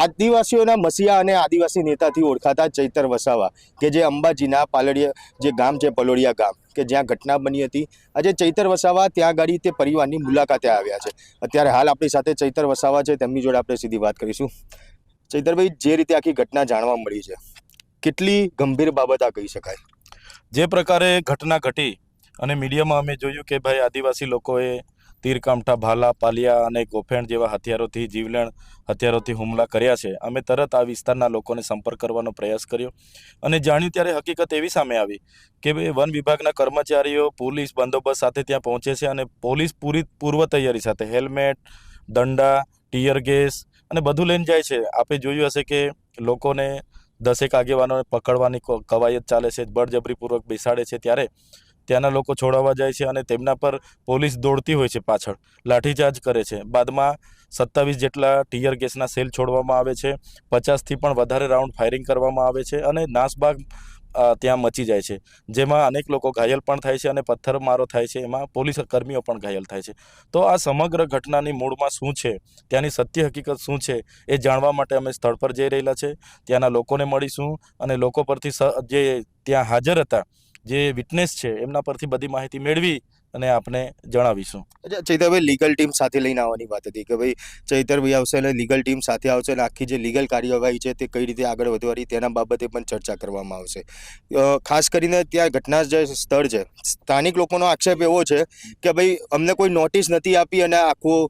આદિવાસીઓના મસીહા અને આદિવાસી નેતાથી ઓળખાતા ચૈતર વસાવા, કે જે અંબાજીના પાલડિયા, જે ગામ છે પલોડિયા ગામ, કે જ્યાં ઘટના બની હતી. આજે ચૈતર વસાવા ત્યાં ગાડી તે પરિવારની મુલાકાતે આવ્યા છે. અત્યારે હાલ આપણી સાથે ચૈતર વસાવા છે, તેમની જોડે આપણે સીધી વાત કરીશું. ચૈતરભાઈ, જે રીતે આખી ઘટના જાણવા મળી છે, કેટલી ગંભીર બાબત આ કહી શકાય? જે પ્રકારે ઘટના ઘટી અને મીડિયામાં અમે જોયું કે ભાઈ આદિવાસી લોકોએ તીરકામઠા, ભાલા, પાલિયા અને ગોફેણ જેવા હથિયારોથી જીવલેણ હથિયારોથી હુમલા કર્યા છે. અમે તરત આ વિસ્તારના લોકોને સંપર્ક કરવાનો પ્રયાસ કર્યો અને જાણ્યું ત્યારે હકીકત એવી સામે આવી કે વન વિભાગના કર્મચારીઓ પોલીસ બંદોબસ્ત સાથે ત્યાં પહોંચે છે અને પોલીસ પૂરી પૂર્વ તૈયારી સાથે હેલ્મેટ, દંડા, ટીયર ગેસ અને બધું લઈને જાય છે. આપે જોયું હશે કે લોકોને દસેક આગેવાનોને પકડવાની કવાયત ચાલે છે, બળજબરીપૂર્વક બેસાડે છે ત્યારે ત્યાંના લોકો છોડાવવા જાય છે અને તેમના પર પોલીસ દોડતી હોય છે પાછળ. લાઠીચાર્જ કરે છે. બાદમાં સત્તાવીસ જેટલા ટીયર ગેસના સેલ છોડવામાં આવે છે. પચાસથી પણ વધારે રાઉન્ડ ફાયરિંગ કરવામાં આવે છે અને નાસભાગ ત્યાં મચી જાય છે. જેમાં અનેક લોકો ઘાયલ પણ થાય છે અને પથ્થરમારો થાય છે. એમાં પોલીસ કર્મીઓ પણ ઘાયલ થાય છે. તો આ સમગ્ર ઘટનાની મૂળમાં શું છે? ત્યાંની સત્ય હકીકત શું છે? એ જાણવા માટે અમે સ્થળ પર જઈ રહેલા છે. ત્યાંના લોકોને મળીશું અને લોકો પરથી જે ત્યાં હાજર હતા જે વિટનેસ છે એમના પરથી બધી માહિતી મેળવી અને આપને જણાવીશું. ચૈતરભાઈ લીગલ ટીમ સાથે લઈને આવવાની વાત હતી કે ભાઈ ચૈતરભાઈ આવશે અને લીગલ ટીમ સાથે આવશે અને આખી જે લીગલ કાર્યવાહી છે તે કઈ રીતે આગળ વધવાની તેના બાબતે પણ ચર્ચા કરવામાં આવશે. ખાસ કરીને ત્યાં ઘટના જે સ્થળ છે, સ્થાનિક લોકોનો આક્ષેપ એવો છે કે ભાઈ, અમને કોઈ નોટિસ નથી આપી અને આખું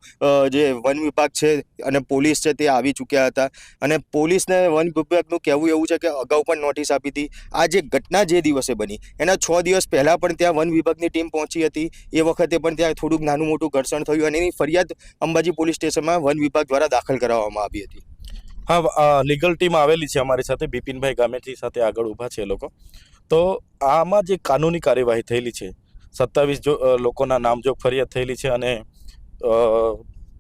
જે વન વિભાગ છે અને પોલીસ છે તે આવી ચૂક્યા હતા. અને પોલીસને વન વિભાગનું કહેવું એવું છે કે અગાઉ પણ નોટિસ આપી હતી. આ જે ઘટના જે દિવસે બની, એના છ દિવસ પહેલાં પણ ત્યાં વન વિભાગની ટીમ પહોંચી હતી. એ વખતે પણ ત્યાં થોડુંક નાનું મોટું ઘર્ષણ થયું અને એની ફરિયાદ અંબાજી પોલીસ સ્ટેશનમાં વન વિભાગ દ્વારા દાખલ કરાવવામાં આવી હતી. હા લીગલ ટીમ આવેલી છે અમારી સાથે, બિપિનભાઈ ગામેથી સાથે આગળ ઊભા છે એ લોકો. તો આમાં જે કાનૂની કાર્યવાહી થયેલી છે, સત્તાવીસ જો લોકોના નામજોગ ફરિયાદ થયેલી છે અને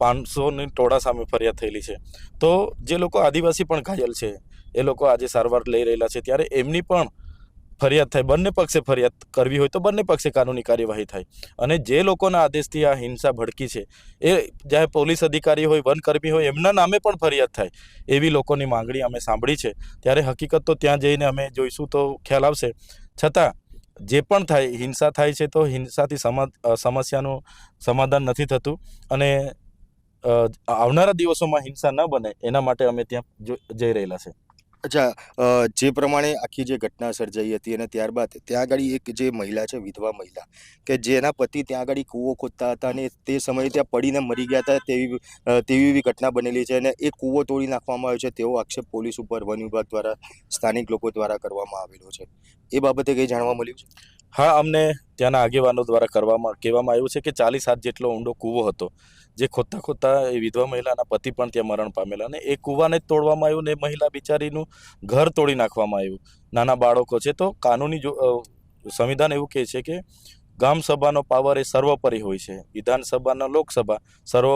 પાંચસોની ટોળા સામે ફરિયાદ થયેલી છે. તો જે લોકો આદિવાસી પણ ઘાયલ છે, એ લોકો આજે સારવાર લઈ રહેલા છે. ત્યારે એમની પણ ફરિયાદ થાય, બંને પક્ષે ફરિયાદ કરવી હોય તો બંને પક્ષે કાનૂની કાર્યવાહી થાય. અને જે લોકોના આદેશથી આ હિંસા ભડકી છે, એ જ્યારે પોલીસ અધિકારી હોય, વનકર્મી હોય, એમના નામે પણ ફરિયાદ થાય, એવી લોકોની માંગણી અમે સાંભળી છે. ત્યારે હકીકત તો ત્યાં જઈને અમે જોઈશું તો ખ્યાલ આવશે. છતાં, જે પણ થાય, હિંસા થાય છે તો હિંસાથી સમા સમસ્યાનું સમાધાન નથી થતું. અને આવનારા દિવસોમાં હિંસા ન બને, એના માટે અમે ત્યાં જઈ રહેલા છે. અચ્છા જે પ્રમાણે આખી જે ઘટના સર્જાઈ હતી અને ત્યારબાદ ત્યાં આગળ એક જે મહિલા છે, વિધવા મહિલા, કે જેના પતિ ત્યાં આગળ કૂવો ખોદતા હતા અને તે સમયે ત્યાં પડીને મરી ગયા હતા તેવી તેવી એવી ઘટના બનેલી છે અને એ કૂવો તોડી નાખવામાં આવ્યો છે. તેવો આક્ષેપ પોલીસ ઉપર વન વિભાગ દ્વારા, સ્થાનિક લોકો દ્વારા કરવામાં આવેલો છે. એ બાબતે કંઈ જાણવા મળ્યું છે? હા, અમને ત્યાંના આગેવાનો દ્વારા કરવામાં, કહેવામાં આવ્યું છે કે ચાલીસ હાથ જેટલો ઊંડો કૂવો હતો, જે ખોદતા ખોદતા એ વિધવા મહિલાના પતિ પણ ત્યાં મરણ પામેલા અને એ કૂવાને જ તોડવામાં આવ્યું ને મહિલા બિચારીનું ઘર તોડી નાખવામાં આવ્યું. નાના બાળકો છે તો કાનૂની જો સંવિધાન એવું કહે છે કે ગામ સભાનો પાવર એ સર્વોપરી હોય છે. વિધાનસભાના લોકસભા સર્વ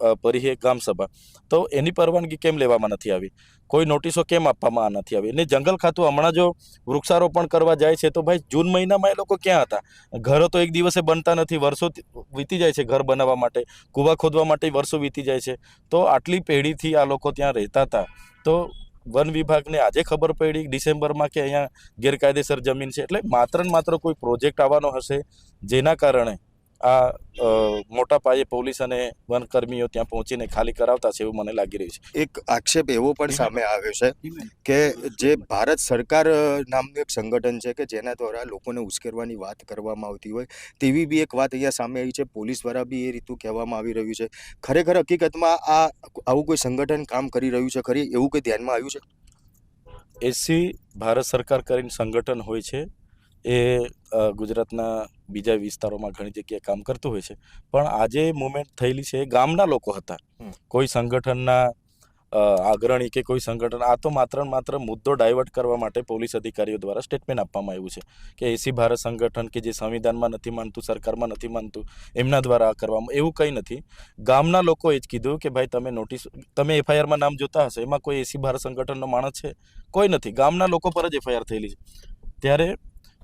અ, પરી એ ગામ સભા. તો એની પરવાનગી કેમ લેવામાં નથી આવી? કોઈ નોટિસો કેમ આપવામાં નથી આવી? અને જંગલ ખાતું હમણાં જો વૃક્ષારોપણ કરવા જાય છે તો ભાઈ જૂન મહિનામાં એ લોકો ક્યાં હતા? ઘરો તો એક દિવસે બનતા નથી વર્ષો વીતી જાય છે ઘર બનાવવા માટે કૂવા ખોદવા માટે વર્ષો વીતી જાય છે. તો આટલી પેઢીથી આ લોકો ત્યાં રહેતા હતા. તો વન વિભાગને આજે ખબર પડી ડિસેમ્બરમાં કે અહીંયા ગેરકાયદેસર જમીન છે. એટલે માત્ર ને માત્ર કોઈ પ્રોજેક્ટ આવવાનો હશે જેના કારણે આ મોટા પાયે પોલીસ અને વનકર્મીઓ ત્યાં પહોંચીને ખાલી કરાવતા છે એવું મને લાગી રહ્યું છે. એક આક્ષેપ એવો પણ સામે આવ્યો છે કે જે ભારત સરકાર નામનું એક સંગઠન છે કે જેના દ્વારા લોકોને ઉશ્કેરવાની વાત કરવામાં આવતી હોય તેવી બી એક વાત અહીંયા સામે આવી છે. પોલીસ દ્વારા બી એ રીતું કહેવામાં આવી રહ્યું છે. ખરેખર હકીકતમાં આ આવું કોઈ સંગઠન કામ કરી રહ્યું છે ખરી? એવું કોઈ ધ્યાનમાં આવ્યું છે? એસી ભારત સરકાર કરીને સંગઠન હોય છે. એ ગુજરાતના બીજા વિસ્તારોમાં ઘણી જગ્યાએ કામ કરતું હોય છે. પણ આજે મુવમેન્ટ થયેલી છે એ ગામના લોકો હતા. કોઈ સંગઠનના આગ્રણી કે કોઈ સંગઠન આ તો માત્ર માત્ર મુદ્દો ડાયવર્ટ કરવા માટે પોલીસ અધિકારીઓ દ્વારા સ્ટેટમેન્ટ આપવામાં આવ્યું છે. કે એસી ભારત સંગઠન કે જે સંવિધાનમાં નથી માનતું સરકારમાં નથી માનતું એમના દ્વારા આ કરવામાં એવું કંઈ નથી. ગામના લોકોએ જ કીધું કે ભાઈ તમે નોટિસ તમે એફઆઈઆરમાં નામ જોતા હશો એમાં કોઈ એસી ભારત સંગઠનનો માણસ છે? કોઈ નથી. ગામના લોકો પર જ એફઆઈઆર થયેલી છે. ત્યારે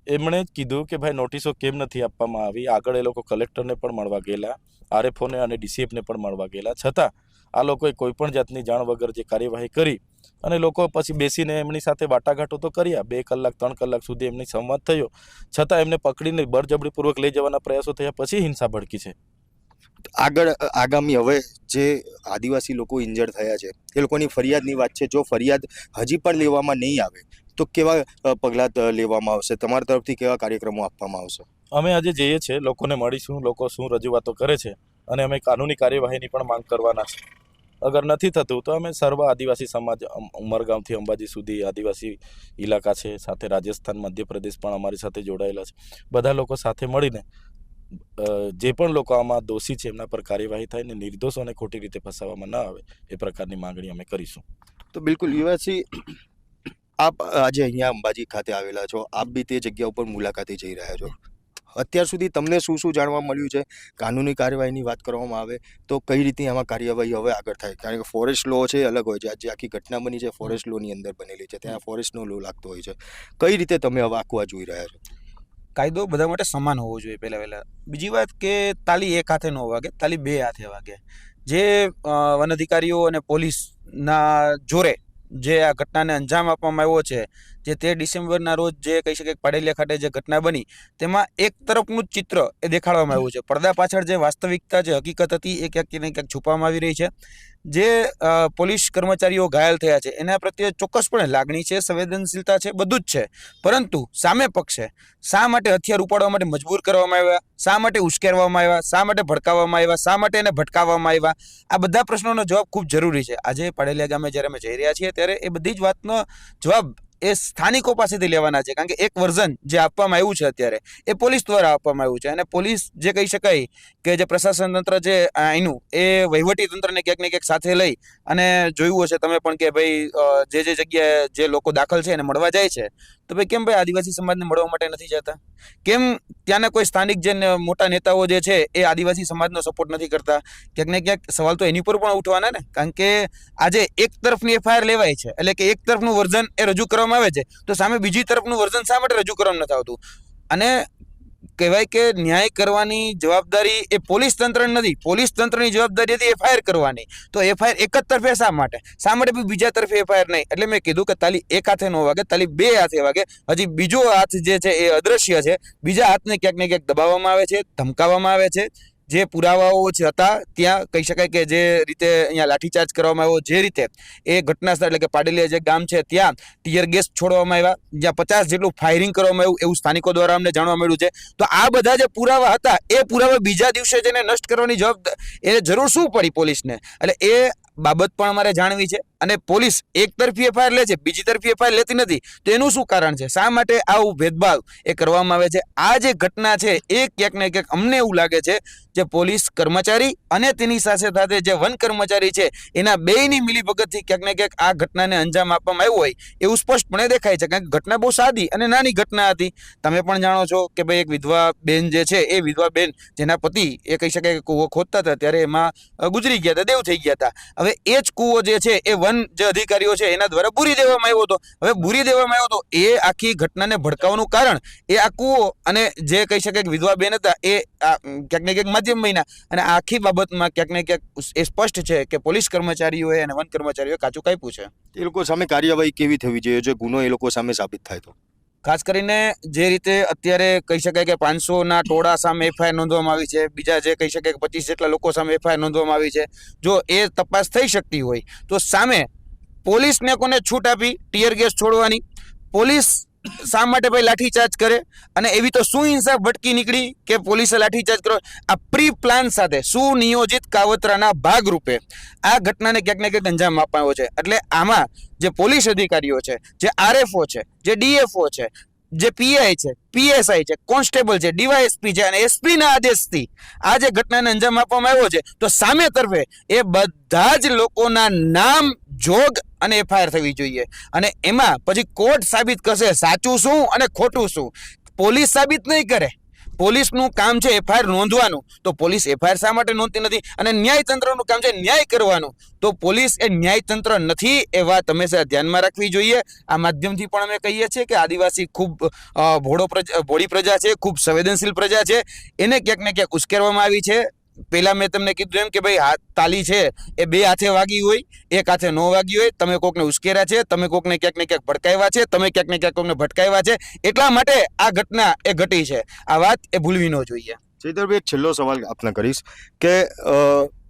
એમણે જ કીધું કે ભાઈ નોટિસો કેમ નથી આપવામાં આવી? આગળ એ લોકો કલેક્ટરને પણ મળવા ગયેલા, આરએફઓને અને ડીસીએફને પણ મળવા ગયેલા. છતાં આ લોકોએ કોઈ પણ જાતની જાણ વગર જે કાર્યવાહી કરી અને લોકો પછી બેસીને એમની સાથે વાટાઘાટો તો કર્યા. બે કલાક, ત્રણ કલાક સુધી એમની સંવાદ થયો. છતાં એમને પકડીને બળજબરીપૂર્વક લઈ જવાના પ્રયાસો થયા, પછી હિંસા ભડકી છે. આગળ, આગામી હવે જે આદિવાસી લોકો ઇન્જર્ડ થયા છે, એ લોકોની ફરિયાદની વાત છે. જો ફરિયાદ હજી પણ લેવામાં નહીં આવે તો કેવા પગલાં લેવામાં આવશે? તમારા તરફથી કેવા કાર્યક્રમો આપવામાં આવશે? અમે આજે જઈએ છીએ લોકોને મળીશું લોકો શું રજૂઆતો કરે છે અને અમે કાનૂની કાર્યવાહીની પણ માંગ કરવાના છે. અગર નથી થતું તો અમે સર્વ આદિવાસી સમાજ ઉમરગામથી અંબાજી સુધી આદિવાસી ઇલાકા છે સાથે રાજસ્થાન મધ્યપ્રદેશ પણ અમારી સાથે જોડાયેલા છે. બધા લોકો સાથે મળીને જે પણ લોકો આમાં દોષી છે એમના પર કાર્યવાહી થાય ને નિર્દોષોને ખોટી રીતે ફસાવવામાં ન આવે એ પ્રકારની માંગણી અમે કરીશું. તો બિલકુલ યુવાસી આપ આજે અહીંયા અંબાજી ખાતે આવેલા છો. આપ બી તે જગ્યા ઉપર મુલાકાતે જઈ રહ્યા છો. અત્યાર સુધી તમને શું શું જાણવા મળ્યું છે? કાનૂની કાર્યવાહીની વાત કરવામાં આવે તો કઈ રીતે આમાં કાર્યવાહી હવે આગળ થાય? કારણ કે ફોરેસ્ટ લો છે અલગ હોય છે. આજે આખી ઘટના બની છે ફોરેસ્ટ લોની અંદર બનેલી છે. ત્યાં ફોરેસ્ટનો લો લાગતો હોય છે. કઈ રીતે તમે હવે આખું આ જોઈ રહ્યા છો? કાયદો બધા માટે સમાન હોવો જોઈએ પહેલાં પહેલાં. બીજી વાત કે તાલી એક હાથે ન વાગે, તાલી બે હાથે વાગે. જે વન અધિકારીઓ અને પોલીસના જોરે જે આ ઘટનાને અંજામ આપવામાં આવ્યો છે જે તેર ડિસેમ્બરના રોજ જે કહી શકાય કે પાડેલિયા ખાતે જે ઘટના બની, તેમાં એક તરફનું ચિત્ર એ દેખાડવામાં આવ્યું છે. પડદા પાછળ જે વાસ્તવિકતા જે હકીકત હતી એ ક્યાંક ને ક્યાંક છુપાવવામાં આવી રહી છે. જે પોલીસ કર્મચારીઓ ઘાયલ થયા છે, એના પ્રત્યે ચોક્કસપણે લાગણી છે, સંવેદનશીલતા છે, બધું જ છે. પરંતુ સામે પક્ષે શા માટે હથિયાર ઉપાડવા માટે મજબૂર કરવામાં આવ્યા? શા માટે ઉશ્કેરવામાં આવ્યા? શા માટે ભડકાવવામાં આવ્યા? શા માટે એને ભટકાવવામાં આવ્યા? આ બધા પ્રશ્નોનો જવાબ ખૂબ જરૂરી છે. આજે પાડેલિયા ગામે જ્યારે અમે જઈ રહ્યા છીએ, ત્યારે એ બધી જ વાતનો જવાબ એ સ્થાનિકો પાસેથી લેવાના છે. કારણ કે એક વર્ઝન જે આપવામાં આવ્યું છે અત્યારે, એ પોલીસ દ્વારા આપવામાં આવ્યું છે. અને પોલીસ જે કહી શકાય કે જે પ્રશાસન તંત્ર છે અહીંનું એ વહીવટી તંત્રને ક્યાંક ને ક્યાંક સાથે લઈ અને જોયું હશે. તમે પણ કે ભાઈ જે જે જગ્યાએ જે લોકો દાખલ છે એને મળવા જાય છે. તો ભાઈ કેમ ભાઈ આદિવાસી સમાજને મળવા માટે નથી જતા? કેમ ત્યાંના કોઈ સ્થાનિક જે મોટા નેતાઓ જે છે, એ આદિવાસી સમાજનો સપોર્ટ નથી કરતા? ક્યાંક ને ક્યાંક સવાલ તો એની પર પણ ઉઠવાના ને. કારણ કે આજે એક તરફની એફઆઈઆર લેવાય છે, એટલે કે એક તરફનું વર્ઝન એ રજૂ કરવામાં આવે છે, તો સામે બીજી તરફનું વર્ઝન શા માટે રજૂ કરવામાં નથી આવતું? અને કહેવાય કે ન્યાય કરવાની જવાબદારી એ પોલીસ તંત્ર નથી. પોલીસ તંત્રની જવાબદારી હતી એફઆઈઆર કરવાની. તો એફઆઈઆર એક જ તરફે શા માટે? શા માટે બી બીજા તરફે એફઆઈઆર નહીં? એટલે મેં કીધું કે તાલી એક હાથે ન વાગે, તાલી બે હાથે વાગે. હજી બીજો હાથ જે છે એ અદ્રશ્ય છે. બીજા હાથને ક્યાંક ને ક્યાંક દબાવવામાં આવે છે, ધમકાવવામાં આવે છે. જે પુરાવાઓ જે હતા, ત્યાં કહી શકાય કે જે રીતે અહીંયા લાઠીચાર્જ કરવામાં આવ્યો, જે રીતે એ ઘટના સ્થળ એટલે કે પાડેલિયા જે ગામ છે, ત્યાં ટીયર ગેસ છોડવામાં આવ્યા. જ્યાં પચાસ જેટલું ફાયરિંગ કરવામાં આવ્યું એવું સ્થાનિકો દ્વારા અમને જાણવા મળ્યું છે. તો આ બધા જે પુરાવા હતા, એ પુરાવા બીજા દિવસે જેને નષ્ટ કરવાની જવાબદાર એ જરૂર શું પડી પોલીસને? એટલે એ બાબત પણ અમારે જાણવી છે. અને પોલીસ એક તરફી એફઆઈઆર લે છે, બીજી તરફી એફઆઈઆર લેતી નથી. તો એનું શું કારણ છે? શા માટે આવું ભેદભાવ એ કરવામાં આવે છે? આ જે ઘટના છે, એ ક્યાંક ને ક્યાંક અમને એવું લાગે છે જે પોલીસ કર્મચારી અને તેની સાથે સાથે જે વન કર્મચારી છે, એના બેયની મિલીભગતથી ક્યાંક ને ક્યાંક આ ઘટનાને અંજામ આપવામાં આવ્યો હોય, એવું સ્પષ્ટપણે દેખાય છે. કારણ કે ઘટના બહુ સાદી અને નાની ઘટના હતી. તમે પણ જાણો છો કે ભાઈ એક વિધવા બેન જે છે, એ વિધવા બેન જેના પતિ, એ કહી શકાય કે કૂવો ખોદતા હતા, ત્યારે એમાં ગુજરી ગયા હતા, દેવ થઈ ગયા હતા. હવે એ જ કૂવો જે છે, એ વન જે અધિકારીઓ છે, એના દ્વારા બુરી દેવામાં આવ્યો હતો. હવે બુરી દેવામાં આવ્યો હતો એ આખી ઘટનાને ભડકાવવાનું કારણ એ આ કૂવો અને જે કહી શકાય કે વિધવા બેન હતા, એ ક્યાંક ને ક્યાંક માધ્યમ મહિના અને આખી બાબતમાં ક્યાંક ને ક્યાંક એ સ્પષ્ટ છે કે પોલીસ કર્મચારીઓએ અને વન કર્મચારીઓએ કાચું કાપ્યું છે. એ લોકો સામે કાર્યવાહી કેવી થવી જોઈએ? જો ગુનો એ લોકો સામે સાબિત થાય તો. ખાસ કરીને જે રીતે અત્યારે કહી શકાય કે પાંચસોના ટોળા સામે એફઆઈઆર નોંધવામાં આવી છે, બીજા જે કહી શકાય કે પચીસ જેટલા લોકો સામે એફઆઈઆર નોંધવામાં આવી છે, જો એ તપાસ થઈ શકતી હોય તો સામે પોલીસને કોને છૂટ આપી? ટીયર ગેસ છોડવાની. પોલીસ શા માટે ભાઈ લાઠીચાર્જ કરે? અને એવી તો શું હિંસા ભટકી નીકળી કે પોલીસે લાઠીચાર્જ કરો? આ પ્રી પ્લાન સાથે સુનિયોજિત કાવતરાના ભાગરૂપે આ ઘટનાને ક્યાંક ને ક્યાંક અંજામ આપવાનો છે. એટલે આમાં જે પોલીસ અધિકારીઓ છે, જે આરએફઓ છે, જે ડીએફઓ છે, જે પીઆઈ છે, પીએસઆઈ છે, કોન્સ્ટેબલ છે, ડીવાયએસપી છે અને એસપીના આદેશથી આ જે ઘટનાને અંજામ આપવામાં આવ્યો છે, તો સામે તરફે એ બધા જ લોકોના નામ જોગ અને એફઆઈઆર થવી જોઈએ. અને એમાં પછી કોર્ટ સાબિત કરશે સાચું શું અને ખોટું શું? પોલીસ સાબિત નહીં કરે. પોલીસનું કામ છે એફઆઈઆર નોંધવાનું. તો પોલીસ એફઆઈઆર શા માટે નોંધતી નથી? અને ન્યાયતંત્રનું કામ છે ન્યાય કરવાનું. તો પોલીસ એ ન્યાયતંત્ર નથી એ વાત હંમેશા ધ્યાનમાં રાખવી જોઈએ. આ માધ્યમથી પણ અમે કહીએ છીએ કે આદિવાસી ખૂબ ભોળો પ્રજા, ભોળી પ્રજા છે, ખૂબ સંવેદનશીલ પ્રજા છે. એને ક્યાંક ને ક્યાંક ઉશ્કેરવામાં આવી છે. પેલા મેં તમને કીધું એમ કે ભાઈ તાલી છે, એ બે હાથે વાગી હોય, એક હાથે ન વાગી હોય, તમે કોકને ઉશ્કેર્યા છે, તમે કોકને ક્યાંક ને ક્યાંક ભટકાવ્યા છે, તમે ક્યાંક ને ક્યાંક કોકને ભટકાવ્યા છે, એટલા માટે આ ઘટના એ ઘટી છે. આ વાત એ ભૂલવી ન જોઈએ. ચૈતરભાઈ છેલ્લો સવાલ આપને કરીશ કે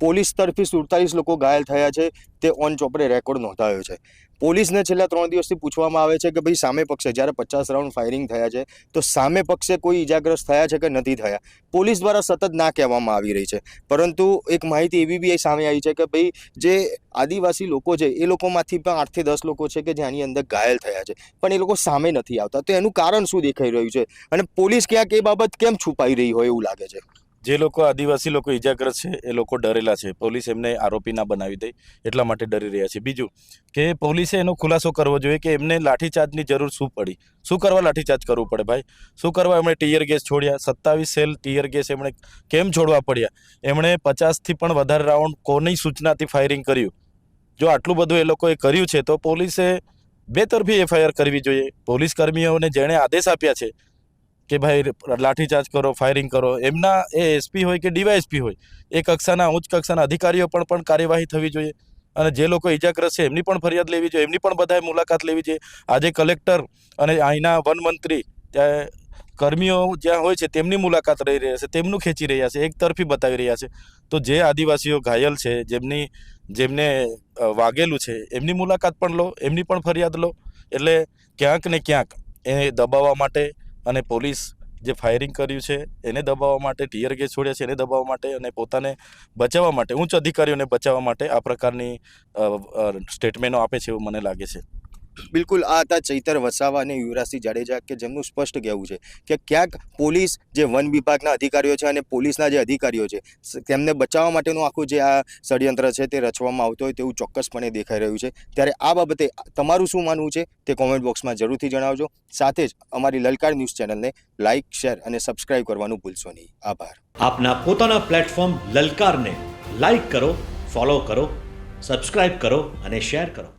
પોલીસ તરફી સુડતાલીસ લોકો ઘાયલ થયા છે. તે ઓન ચોપડે રેકોર્ડ નોંધાયો છે. પોલીસને છેલ્લા ત્રણ દિવસથી પૂછવામાં આવે છે કે ભાઈ સામે પક્ષે જ્યારે પચાસ રાઉન્ડ ફાયરિંગ થયા છે, તો સામે પક્ષે કોઈ ઇજાગ્રસ્ત થયા છે કે નથી થયા? પોલીસ દ્વારા સતત ના કહેવામાં આવી રહી છે. પરંતુ એક માહિતી એવી બી સામે આવી છે કે ભાઈ જે આદિવાસી લોકો છે, એ લોકોમાંથી પણ આઠથી દસ લોકો છે કે જેની અંદર ઘાયલ થયા છે. પણ એ લોકો સામે નથી આવતા. તો એનું કારણ શું દેખાઈ રહ્યું છે? અને પોલીસ ક્યાંક એ બાબત કેમ છુપાઈ રહી હોય એવું લાગે છે? જે લોકો આદિવાસી લોકો ઈજાગ્રસ્ત છે, એ લોકો ડરેલા છે. પોલીસ એમને આરોપી ના બનાવી દે એટલા માટે ડરી રહ્યા છે. બીજું કે પોલીસે એનો ખુલાસો કરવો જોઈએ કે એમને લાઠીચાર્જની જરૂર શું પડી? શું કરવા લાઠીચાર્જ કરવું પડે ભાઈ? શું કરવા એમણે ટીયર ગેસ છોડ્યા? સત્તાવીસ સેલ ટીયર ગેસ એમણે કેમ છોડવા પડ્યા? એમણે પચાસથી પણ વધારે રાઉન્ડ કોની સૂચનાથી ફાયરિંગ કર્યું? જો આટલું બધું એ લોકોએ કર્યું છે તો પોલીસે બેતરફી એફઆઈઆર કરવી જોઈએ. પોલીસ કર્મીઓને જેણે આદેશ આપ્યા છે કે ભાઈ લાઠીચાર્જ કરો ફાયરિંગ કરો, એમના એ એસપી હોય કે ડીવાયએસપી હોય, એ કક્ષાના, ઉચ્ચ કક્ષાના અધિકારીઓ પણ પણ કાર્યવાહી થવી જોઈએ. અને જે લોકો ઇજાગ્રસ્ત છે, એમની પણ ફરિયાદ લેવી જોઈએ, એમની પણ બધાએ મુલાકાત લેવી જોઈએ. આજે કલેક્ટર અને અહીંના વન મંત્રી ત્યાં કર્મીઓ જ્યાં હોય છે, તેમની મુલાકાત રહી રહ્યા છે, તેમનું ખેંચી રહ્યા છે, એક તરફી બતાવી રહ્યા છે. તો જે આદિવાસીઓ ઘાયલ છે, જેમની, જેમને વાગેલું છે, એમની મુલાકાત પણ લો, એમની પણ ફરિયાદ લો. એટલે ક્યાંક ને ક્યાંક એ દબાવવા માટે અને પોલીસ જે ફાયરિંગ કર્યું છે, એને દબાવવા માટે, ટીયર ગેસ છોડ્યા છે, એને દબાવવા માટે અને પોતાને બચાવવા માટે, ઉચ્ચ અધિકારીઓને બચાવવા માટે આ પ્રકારની સ્ટેટમેન્ટો આપે છે એવું મને લાગે છે. બિલકુલ, આ હતા ચૈતર વસાવા અને યુવરાજસિંહ જાડેજા, કે જેમનું સ્પષ્ટ કહેવું છે કે ક્યાંક પોલીસ જે વન વિભાગના અધિકારીઓ છે અને પોલીસના જે અધિકારીઓ છે તેમને બચાવવા માટેનું આખું જે આ ષડયંત્ર છે તે રચવામાં આવતું હોય તેવું ચોક્કસપણે દેખાઈ રહ્યું છે. ત્યારે આ બાબતે તમારું શું માનવું છે તે કોમેન્ટ બોક્સમાં જરૂરથી જણાવજો. સાથે જ અમારી લલકાર ન્યૂઝ ચેનલને લાઇક શેર અને સબસ્ક્રાઇબ કરવાનું ભૂલશો નહીં. આભાર. આપના પોતાના પ્લેટફોર્મ લલકારને લાઇક કરો ફોલો કરો સબસ્ક્રાઇબ કરો અને શેર કરો.